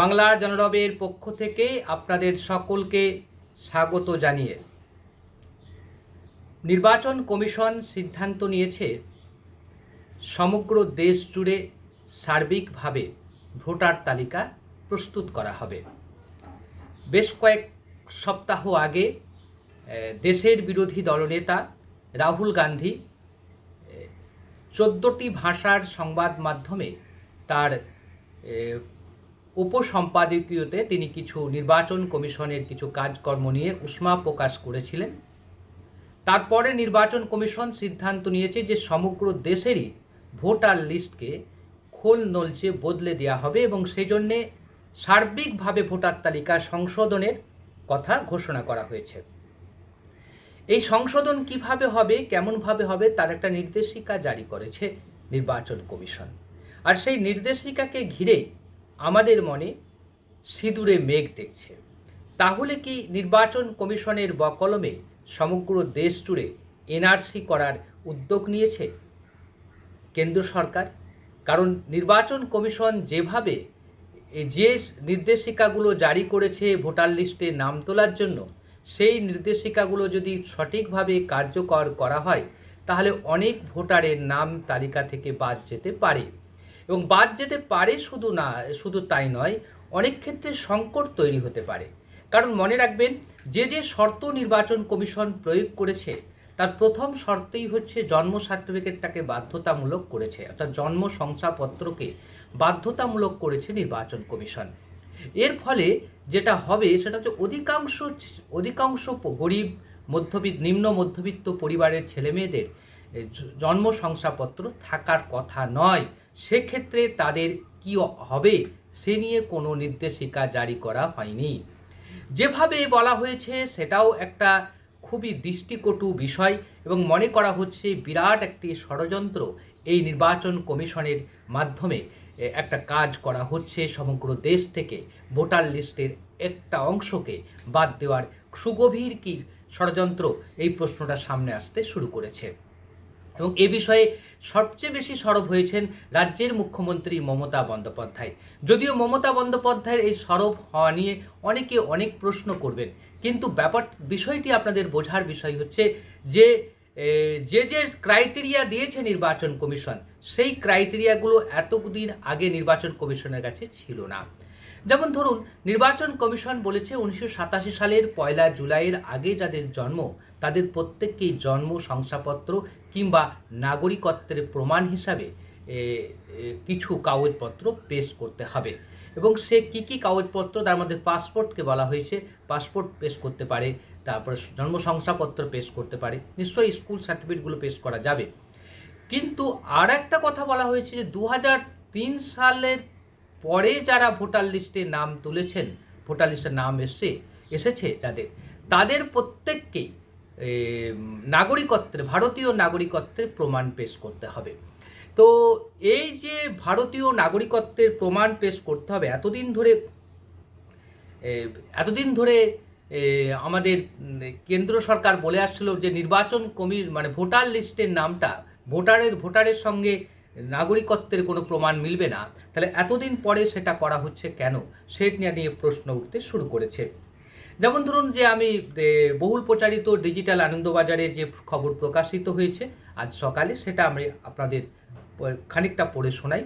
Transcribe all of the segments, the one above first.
বাংলা জনরবের পক্ষ থেকে আপনাদের সকলকে স্বাগত জানিয়ে। নির্বাচন কমিশন সিদ্ধান্ত নিয়েছে, সমগ্র দেশ জুড়ে সার্বিকভাবে ভোটার তালিকা প্রস্তুত করা হবে। বেশ কয়েক সপ্তাহ আগে দেশের বিরোধী দলনেতা রাহুল গান্ধী চোদ্দোটি ভাষার সংবাদ মাধ্যমে তার উপসম্পাদকীয়তে তিনি কিছু নির্বাচন কমিশনের কিছু কাজকর্ম নিয়ে উষ্মা প্রকাশ করেছিলেন। তারপরে নির্বাচন কমিশন সিদ্ধান্ত নিয়েছে যে সমগ্র দেশেরই ভোটার লিস্টকে খোল নলচে বদলে দেওয়া হবে এবং সেই জন্যে সার্বিকভাবে ভোটার তালিকা সংশোধনের কথা ঘোষণা করা হয়েছে। এই সংশোধন কীভাবে হবে, কেমনভাবে হবে, তার একটা নির্দেশিকা জারি করেছে নির্বাচন কমিশন। আর সেই নির্দেশিকাকে ঘিরে আমাদের মনে সিঁদুরে মেঘ দেখছে। তাহলে কি নির্বাচন কমিশনের বকলমে সমগ্র দেশ জুড়ে এনআরসি করার উদ্যোগ নিয়েছে? কেন্দ্র সরকার? কারণ নির্বাচন কমিশন যেভাবে যে নির্দেশিকাগুলো জারি করেছে ভোটার লিস্টে নাম তোলার জন্য, সেই নির্দেশিকাগুলো যদি সঠিকভাবে কার্যকর করা হয়, তাহলে অনেক ভোটারের নাম তালিকা থেকে বাদ যেতে পারে। এবং বাদ যেতে পারে শুধু না, শুধু তাই নয়, অনেক ক্ষেত্রে সংকট তৈরি হতে পারে। কারণ মনে রাখবেন, যে যে শর্ত নির্বাচন কমিশন প্রয়োগ করেছে, তার প্রথম শর্তই হচ্ছে জন্ম সার্টিফিকেটটাকে বাধ্যতামূলক করেছে, অর্থাৎ জন্ম শংসাপত্রকে বাধ্যতামূলক করেছে নির্বাচন কমিশন। এর ফলে যেটা হবে, সেটা হচ্ছে অধিকাংশ অধিকাংশ গরিব, মধ্যবিত্ত, নিম্ন মধ্যবিত্ত পরিবারের ছেলেমেয়েদের জন্ম শংসাপত্র থাকার কথা নয়। সেক্ষেত্রে তাদের কি হবে সে নিয়ে কোনো নির্দেশিকা জারি করা হয়নি। যেভাবে বলা হয়েছে সেটাও একটা খুবই দৃষ্টিকটু বিষয় এবং মনে করা হচ্ছে বিরাট একটি ষড়যন্ত্র এই নির্বাচন কমিশনের মাধ্যমে। একটা কাজ করা হচ্ছে সমগ্র দেশ থেকে ভোটার লিস্টের একটা অংশকে বাদ দেওয়ার সুগভীর কি ষড়যন্ত্র এই প্রশ্নটা সামনে আসতে শুরু করেছে। এবং এ বিষয়ে সবচেয়ে বেশি সরব হয়েছেন রাজ্যের মুখ্যমন্ত্রী মমতা বন্দ্যোপাধ্যায়। যদিও মমতা বন্দ্যোপাধ্যায়ের এই সরব হওয়া নিয়ে অনেকে অনেক প্রশ্ন করবেন, কিন্তু ব্যাপার বিষয়টি আপনাদের বোঝার বিষয় হচ্ছে যে যে যে ক্রাইটেরিয়া দিয়েছে নির্বাচন কমিশন, সেই ক্রাইটেরিয়াগুলো এতদিন আগে নির্বাচন কমিশনের কাছে ছিল না। যেমন ধরুন, নির্বাচন কমিশন বলেছে উনিশশো সাতাশি সালের পয়লা জুলাইয়ের আগে যাদের জন্ম, তাদের প্রত্যেককেই জন্ম শংসাপত্র কিংবা নাগরিকত্বের প্রমাণ হিসাবে কিছু কাগজপত্র পেশ করতে হবে। এবং সে কি কি কাগজপত্র, তার মধ্যে পাসপোর্টকে বলা হয়েছে, পাসপোর্ট পেশ করতে পারে, তারপরে জন্ম শংসাপত্র পেশ করতে পারে, নিশ্চয়ই স্কুল সার্টিফিকেটগুলো পেশ করা যাবে। কিন্তু আর একটা কথা বলা হয়েছে যে দু সালের পরে যারা ভোটার লিস্টে নাম তুলেছেন, ভোটার লিস্টে নাম এসছে, এসেছে যাদের তাদের প্রত্যেককেই নাগরিকত্বের, ভারতীয় নাগরিকত্বের প্রমাণ পেশ করতে হবে। তো এই যে ভারতীয় নাগরিকত্বের প্রমাণ পেশ করতে হবে, এতদিন ধরে এতদিন ধরে আমাদের কেন্দ্র সরকার বলে আসছিল যে নির্বাচন কমি মানে ভোটার লিস্টের নামটা, ভোটারের ভোটারের সঙ্গে নাগরিকত্বের কোনো প্রমাণ মিলবে না, তাহলে এতদিন পরে সেটা করা হচ্ছে কেন? সেটা নিয়ে প্রশ্ন উঠতে শুরু করেছে। যেমন ধরুন যে আমি বহুল প্রচারিত ডিজিটাল আনন্দবাজারে যে খবর প্রকাশিত হয়েছে, আজ সকালে সেটা আমি আপনাদের খানিকটা পড়ে শোনাই।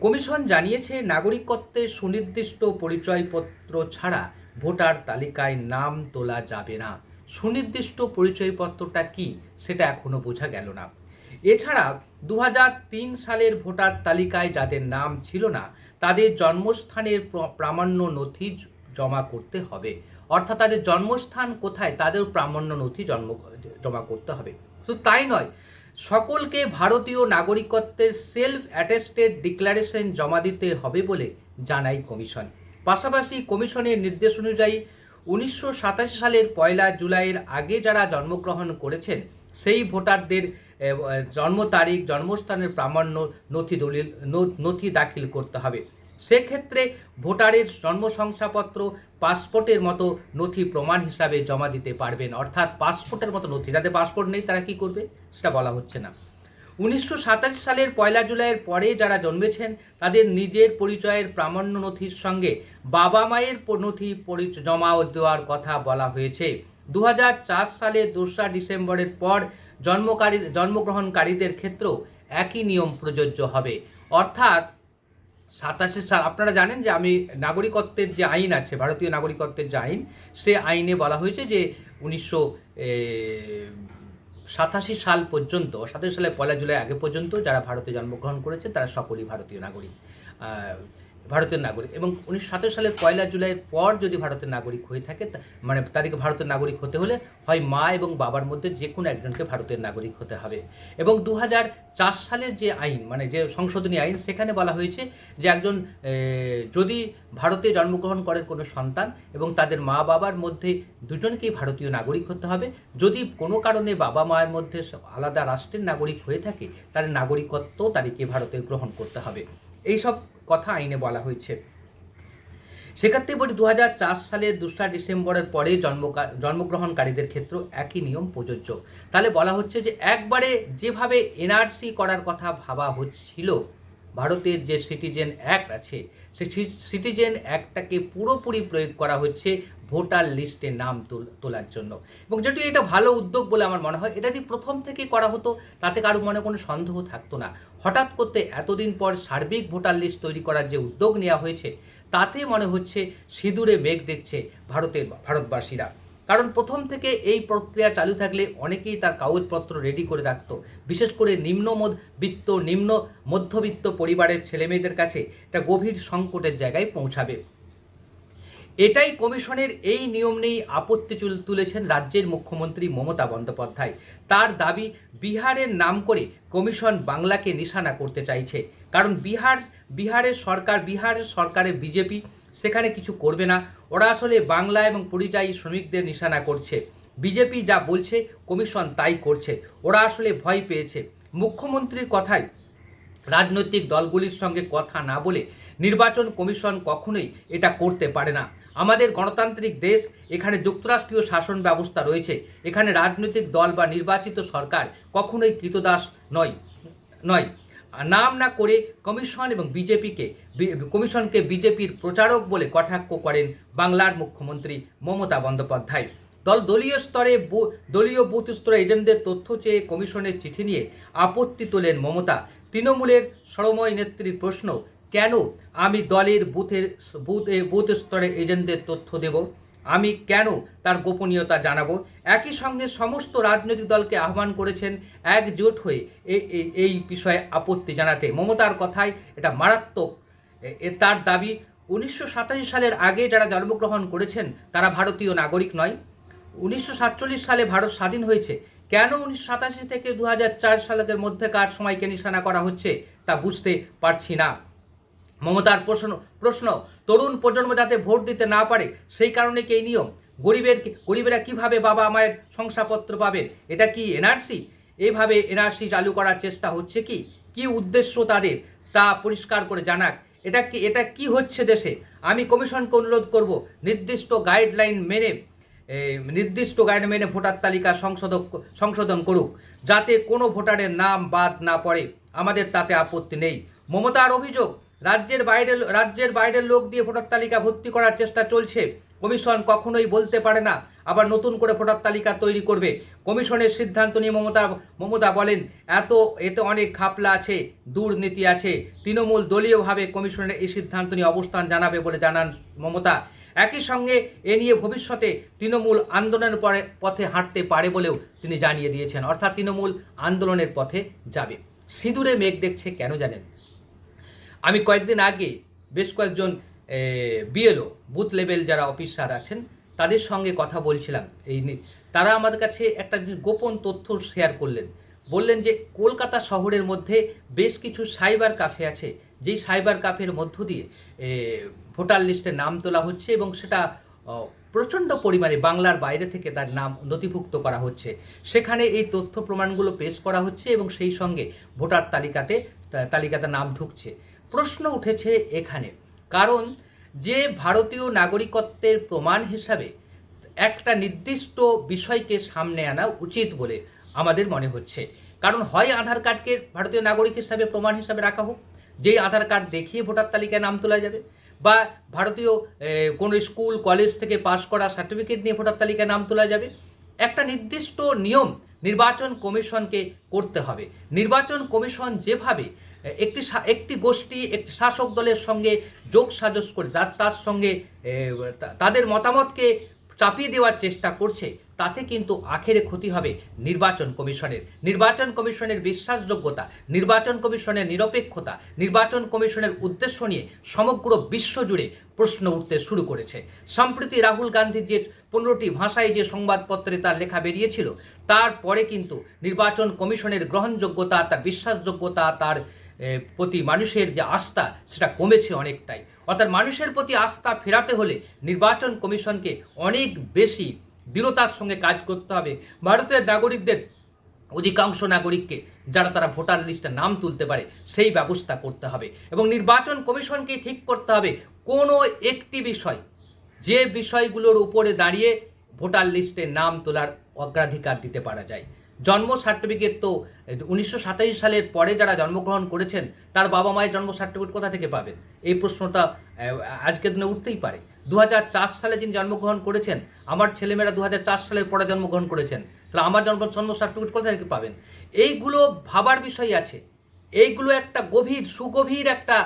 কমিশন জানিয়েছে নাগরিকত্বের সুনির্দিষ্ট পরিচয়পত্র ছাড়া ভোটার তালিকায় নাম তোলা যাবে না। সুনির্দিষ্ট পরিচয়পত্রটা কি? সেটা এখনও বোঝা গেল না। এছাড়া দু হাজার তিন সালের ভোটার তালিকায় যাদের নাম ছিল না, তাদের জন্মস্থানের প্র- প্রামাণ্য নথি জমা করতে হবে। অর্থাৎ তাদের জন্মস্থান কোথায়, তাদের প্রামাণ্য নথি জন্ম জমা করতে হবে। শুধু তাই নয়, সকলকে ভারতীয় নাগরিকত্বের সেলফ অ্যাটেস্টেড ডিক্লারেশন জমা দিতে হবে বলে জানায় কমিশন। পাশাপাশি কমিশনের নির্দেশ অনুযায়ী উনিশশো সাতাশি সালের পয়লা জুলাইয়ের আগে যারা জন্মগ্রহণ করেছেন, সেই ভোটারদের জন্ম তারিখ, জন্মস্থানের প্রামাণ্য, নথি দলিল নথি দাখিল করতে হবে। সেক্ষেত্রে ভোটারের জন্ম শংসাপত্র পাসপোর্টের মতো নথি প্রমাণ হিসাবে জমা দিতে পারবেন। অর্থাৎ পাসপোর্টের মতো নথি যাদের পাসপোর্ট নেই তারা কি করবে? সেটা বলা হচ্ছে না। উনিশশো সাতাশ সালের পয়লা জুলাইয়ের পরে যারা জন্মেছেন, তাদের নিজের পরিচয়ের প্রামাণ্য নথির সঙ্গে বাবা মায়ের নথি জমা দেওয়ার কথা বলা হয়েছে। দু সালের দোসরা ডিসেম্বরের পর জন্মকারী, জন্মগ্রহণকারীদের ক্ষেত্রেও একই নিয়ম প্রযোজ্য হবে। অর্থাৎ সাতাশে সাল আপনারা জানেন যে আমি নাগরিকত্বের যে আইন আছে, ভারতীয় নাগরিকত্বের যে আইন, সে আইনে বলা হয়েছে যে উনিশশো সাতাশি সাল পর্যন্ত, সাতাশি সালের পয়লা জুলাই আগে পর্যন্ত যারা ভারতে জন্মগ্রহণ করেছে, তারা সকলেই ভারতীয় নাগরিক। ভারতের নাগরিক। এবং উনিশশো সাতাশ সালের পয়লা জুলাইয়ের পর যদি ভারতের নাগরিক হয়ে থাকে মানে তাদেরকে ভারতের নাগরিক হতে হলে হয় মা এবং বাবার মধ্যে যে কোনো একজনকে ভারতের নাগরিক হতে হবে। এবং দু চার সালের যে আইন মানে যে সংশোধনী আইন, সেখানে বলা হয়েছে যে একজন যদি ভারতে জন্মগ্রহণ করেন কোনো সন্তান এবং তাদের মা বাবার মধ্যে দুজনকেই ভারতীয় নাগরিক হতে হবে, যদি কোনো কারণে বাবা মায়ের মধ্যে আলাদা রাষ্ট্রের নাগরিক হয়ে থাকে তাদের নাগরিকত্ব তাদেরকে ভারতের গ্রহণ করতে হবে। এই সব কথা আইনে বলা হয়েছে। সেক্ষেত্রে বলি দু হাজার চার সালের দুসরা ডিসেম্বরের পরে জন্ম জন্মগ্রহণকারীদের ক্ষেত্রেও একই নিয়ম প্রযোজ্য। তাহলে বলা হচ্ছে যে, একবারে যেভাবে এনআরসি করার কথা ভাবা হচ্ছিল ভারতের যে সিটিজেন অ্যাক্ট আছে সেই সিটিজেন অ্যাক্টটাকে পুরোপুরি প্রয়োগ করা হচ্ছে ভোটার লিস্টে নাম তোল- তোলার জন্য। এবং যেটি এটা ভালো উদ্যোগ বলে আমার মনে হয়, এটা যদি প্রথম থেকে করা হতো, তাতে কারও মনে কোনো সন্দেহ থাকতো না। হঠাৎ করতে এতদিন পর সার্বিক ভোটার লিস্ট তৈরি করার যে উদ্যোগ নেওয়া হয়েছে, তাতে মনে হচ্ছে সিঁদুরে মেঘ দেখছে ভারতের, ভারতবাসীরা। কারণ প্রথম থেকে এই প্রক্রিয়া চালু থাকলে অনেকেই তার কাগজপত্র রেডি করে রাখত। বিশেষ করে নিম্ন বিত্ত, নিম্ন মধ্যবিত্ত পরিবারের ছেলেমেয়েদের কাছে এটা গভীর সংকটের জায়গায় পৌঁছাবে। এটাই কমিশনের এই নিয়ম নিয়েই আপত্তি তুল- তুলেছেন রাজ্যের মুখ্যমন্ত্রী মমতা বন্দ্যোপাধ্যায়। তার দাবি, বিহারের নাম করে কমিশন বাংলাকে নিশানা করতে চাইছে। কারণ বিহার বিহারের সরকার বিহারের সরকারের বিজেপি সেখানে কিছু করবে না। ওরা আসলে বাংলা এবং পরিযায়ী শ্রমিকদের নিশানা করছে। বিজেপি যা বলছে, কমিশন তাই করছে। ওরা আসলে ভয় পেয়েছে। মুখ্যমন্ত্রীর কথায় রাজনৈতিক দলগুলির সঙ্গে কথা না বলে নির্বাচন কমিশন কখনোই এটা করতে পারে না। আমাদের গণতান্ত্রিক দেশ, এখানে যুক্তরাষ্ট্রীয় শাসন ব্যবস্থা রয়েছে। এখানে রাজনৈতিক দল বা নির্বাচিত সরকার কখনোই কৃতদাস নয় নয়। নাম না করে কমিশন এবং বিজেপিকে কমিশনকে বিজেপির প্রচারক বলে কটাক্ষ করেন বাংলার মুখ্যমন্ত্রী মমতা বন্দ্যোপাধ্যায়। দল দলীয় স্তরে দলীয় বুথ স্তরে এজেন্টদের তথ্য চেয়ে কমিশনের চিঠি নিয়ে আপত্তি তোলেন মমতা। তৃণমূলের সরময় নেত্রীর প্রশ্ন, কেন আমি দলের বুথের, বুথ বুথ স্তরে এজেন্টদের তথ্য দেব? আমি কেন তার গোপনীয়তা জানাব? একই সঙ্গে সমস্ত রাজনৈতিক দলকে আহ্বান করেছেন একজোট হয়ে এই বিষয়ে আপত্তি জানাতে। মমতার কথায় এটা মারাত্মক। তার দাবি, উনিশশো সাতাশি সালের আগে যারা জন্মগ্রহণ করেছেন, তারা ভারতীয় নাগরিক নয়। উনিশশো সালে ভারত স্বাধীন হয়েছে। কেন উনিশশো সাতাশি থেকে দু সালের মধ্যেকার সময়কে নিশানা করা হচ্ছে, তা বুঝতে পারছি না। মমতার প্রশ্ন প্রশ্ন, তরুণ প্রজন্ম যাতে ভোট দিতে না পারে, সেই কারণে কি এই নিয়ম? গরিবের গরিবেরা কীভাবে বাবা মায়ের শংসাপত্র পাবেন এটা কি এনআরসি? এভাবে এনআরসি চালু করার চেষ্টা হচ্ছে কি? কি উদ্দেশ্য তাদের? তা পরিষ্কার করে জানাক। এটা কি এটা কি হচ্ছে দেশে? আমি কমিশনকে অনুরোধ করব, নির্দিষ্ট গাইডলাইন মেনে নির্দিষ্ট গাইড মেনে ভোটার তালিকা সংশোধক, সংশোধন করুক, যাতে কোনো ভোটারের নাম বাদ না পড়ে। আমাদের তাতে আপত্তি নেই। মমতার অভিযোগ রাজ্যের বাইরের রাজ্যের বাইরের লোক দিয়ে ভোটার তালিকা ভর্তি করার চেষ্টা চলছে। কমিশন কখনোই বলতে পারে না, আবার নতুন করে ভোটার তালিকা তৈরি করবে। কমিশনের সিদ্ধান্ত নিয়ে মমতা মমতা বলেন, এত, এতে অনেক ঘাপলা আছে, দুর্নীতি আছে। তৃণমূল দলীয়ভাবে কমিশনের এই সিদ্ধান্ত নিয়ে অবস্থান জানাবে বলে জানান মমতা। একই সঙ্গে এ নিয়ে ভবিষ্যতে তৃণমূল আন্দোলনের পরে, পথে হাঁটতে পারে বলেও তিনি জানিয়ে দিয়েছেন। অর্থাৎ তৃণমূল আন্দোলনের পথে যাবে। সিঁদুরে মেঘ দেখছে কেন জানেন? আমি কয়েকদিন আগে বেশ কয়েকজন বিএলও বুথ লেভেল যারা অফিসার আছেন, তাদের সঙ্গে কথা বলছিলাম। এই নিয়ে তারা আমাদের কাছে একটা গোপন তথ্য শেয়ার করলেন। বললেন যে, কলকাতা শহরের মধ্যে বেশ কিছু সাইবার কাফে আছে, যেই সাইবার কাফের মধ্য দিয়ে ভোটার লিস্টে নাম তোলা হচ্ছে এবং সেটা প্রচণ্ড পরিমাণে বাংলার বাইরে থেকে তার নাম নথিভুক্ত করা হচ্ছে। সেখানে এই তথ্য প্রমাণগুলো পেশ করা হচ্ছে এবং সেই সঙ্গে ভোটার তালিকাতে তালিকাতে নাম ঢুকছে। প্রশ্ন উঠেছে এখানে। কারণ যে ভারতীয় নাগরিকত্বের প্রমাণ হিসাবে একটা নির্দিষ্ট বিষয়কে সামনে আনা উচিত বলে আমাদের মনে হচ্ছে। কারণ হয় আধার কার্ডকে ভারতীয় নাগরিক হিসাবে প্রমাণ হিসাবে রাখা হোক, যেই আধার কার্ড দেখিয়ে ভোটার তালিকায় নাম তোলা যাবে, বা ভারতীয় কোনো স্কুল, কলেজ থেকে পাশ করা সার্টিফিকেট নিয়ে ভোটার তালিকায় নাম তোলা যাবে। একটা নির্দিষ্ট নিয়ম নির্বাচন কমিশনকে করতে হবে। নির্বাচন কমিশন যেভাবে একটি একটি গোষ্ঠী, একটি শাসক দলের সঙ্গে যোগ সাজস করে তার তার সঙ্গে তাদের মতামতকে চাপিয়ে দেওয়ার চেষ্টা করছে। তাতে কিন্তু আখেরে ক্ষতি হবে নির্বাচন কমিশনের। নির্বাচন কমিশনের বিশ্বাসযোগ্যতা, নির্বাচন কমিশনের নিরপেক্ষতা, নির্বাচন কমিশনের উদ্দেশ্য নিয়ে সমগ্র বিশ্ব জুড়ে প্রশ্ন উঠতে শুরু করেছে। সম্প্রতি রাহুল গান্ধীর যে পনেরোটি ভাষায় যে সংবাদপত্রে তার লেখা বেরিয়েছিল, তারপরে কিন্তু নির্বাচন কমিশনের গ্রহণযোগ্যতা, তার বিশ্বাসযোগ্যতা, তার প্রতি মানুষের যে আস্থা, সেটা কমেছে অনেকটাই। অর্থাৎ মানুষের প্রতি আস্থা ফেরাতে হলে নির্বাচন কমিশনকে অনেক বেশি দৃঢ়তার সঙ্গে কাজ করতে হবে। ভারতের নাগরিকদের অধিকাংশ নাগরিককে, যারা তারা ভোটার লিস্টে নাম তুলতে পারে, সেই ব্যবস্থা করতে হবে। এবং নির্বাচন কমিশনকে ঠিক করতে হবে কোনো একটি বিষয়। যে বিষয়গুলোর উপরে দাঁড়িয়ে ভোটার লিস্টে নাম তোলার অগ্রাধিকার দিতে পারা যায়। জন্ম সার্টিফিকেট তো উনিশশো সাতাশি সালের পরে যারা জন্মগ্রহণ করেছেন, তার বাবা মায়ের জন্ম সার্টিফিকেট কোথা থেকে পাবেন? এই প্রশ্নটা আজকের দিনে উঠতেই পারে। দু হাজার চার সালে যিনি জন্মগ্রহণ করেছেন, আমার ছেলেমেয়েরা দু সালের পরে জন্মগ্রহণ করেছেন, তাহলে আমার জন্ম জন্ম সার্টিফিকেট কোথা থেকে পাবেন? এইগুলো ভাবার বিষয় আছে। এইগুলো একটা গভীর, সুগভীর একটা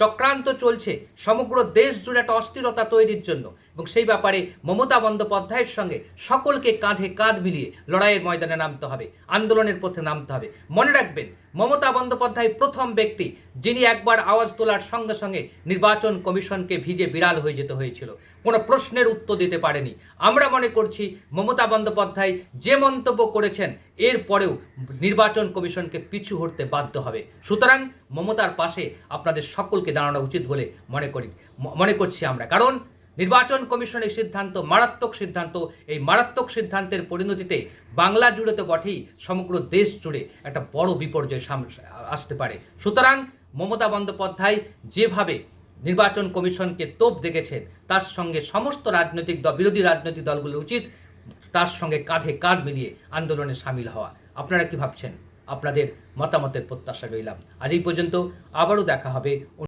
চক্রান্ত চলছে সমগ্র দেশ জুড়ে একটা অস্থিরতা তৈরির জন্য। এবং সেই ব্যাপারে মমতা বন্দ্যোপাধ্যায়ের সঙ্গে সকলকে কাঁধে কাঁধ মিলিয়ে লড়াইয়ের ময়দানে নামতে হবে, আন্দোলনের পথে নামতে হবে। মনে রাখবেন মমতা বন্দ্যোপাধ্যায় প্রথম ব্যক্তি যিনি একবার আওয়াজ তোলার সঙ্গে সঙ্গে নির্বাচন কমিশনকে ভিজে বিড়াল হয়ে যেতে হয়েছিল। কোনো প্রশ্নের উত্তর দিতে পারেনি। আমরা মনে করছি মমতা বন্দ্যোপাধ্যায় যে মন্তব্য করেছেন, এর পরেও নির্বাচন কমিশনকে পিছু হটতে বাধ্য হবে। সুতরাং মমতার পাশে আপনাদের সকলকে দাঁড়ানো উচিত বলে মনে করি মনে করছি আমরা। কারণ নির্বাচন কমিশনের সিদ্ধান্ত, মারাত্মক সিদ্ধান্ত, এই মারাত্মক সিদ্ধান্তের পরিণতিতে বাংলা জুড়ে তো বটেই সমগ্র দেশ জুড়ে একটা বড় বিপর্যয় আসতে পারে। সুতরাং মমতা বন্দ্যোপাধ্যায় যেভাবে নির্বাচন কমিশনকে তোপ দেখেছেন, তার সঙ্গে সমস্ত রাজনৈতিক দল, বিরোধী রাজনৈতিক দলগুলো উচিত তার সঙ্গে কাঁধে কাঁধ মিলিয়ে আন্দোলনে সামিল হওয়া। আপনারা কি ভাবছেন? আপনাদের মতামতের প্রত্যাশা রইলাম। আজ এই পর্যন্ত আবারও দেখা হবে